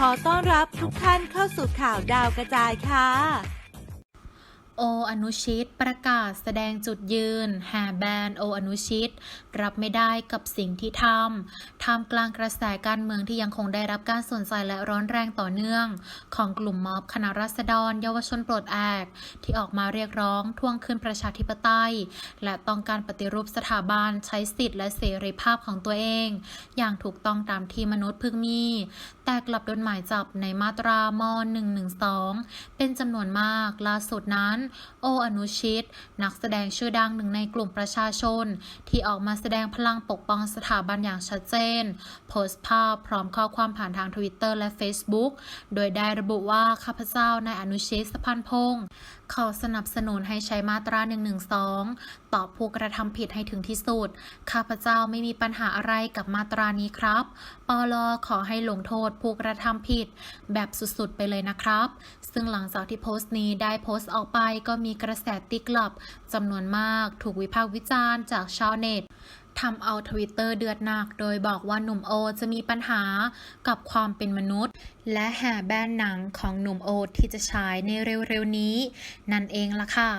ขอต้อนรับทุกท่านเข้าสู่ข่าวดาวกระจายค่ะ โออนุชิตประกาศแสดงจุดยืนแห่แบนโออนุชิต รับไม่ได้กับสิ่งที่ทำท่ามกลางกระแสการเมืองที่ยังคงได้รับการสนใจและร้อนแรงต่อเนื่อง ของกลุ่มม็อบคณะรัษฎร เยาวชนปลดแอก ที่ออกมาเรียกร้องทวงคืนประชาธิปไตย และต้องการปฏิรูปสถาบันใช้สิทธิและเสรีภาพของตัวเอง อย่างถูกต้องตามที่มนุษย์พึงมี แต่กลับโดนหมายจับในมาตราม112 เป็นจำนวนมากล่าสุดนั้น โออนุชิต นักแสดงชื่อดังหนึ่งในกลุ่มประชาชน ที่ออกมาแสดงพลังปกป้องสถาบันอย่างชัดเจน โพสต์ภาพพร้อมข้อความผ่านทางทวิตเตอร์และ Facebook โดยได้ระบุว่าข้าพเจ้านายอนุชิตสพันพงศ์ขอสนับสนุนให้ใช้มาตรา 112 ต่อผู้กระทำผิดให้ถึงที่สุด ข้าพเจ้าไม่มีปัญหาอะไรกับมาตรานี้ครับ ปลขอให้ลงโทษผู้กระทำผิด แบบสุดๆไปเลยนะครับ ซึ่งหลังจากที่โพสต์นี้ได้โพสต์ออกไปก็มีกระแสตีกลับจำนวนมากถูกวิพากษ์วิจารณ์จากชาวเน็ตทำเอาทวิตเตอร์เดือดหนัก โดยบอกว่าหนุ่มโอจะมีปัญหากับความเป็นมนุษย์ และแห่แบนหนังของหนุ่มโอที่จะฉายในเร็วๆนี้ นั่นเองล่ะค่ะ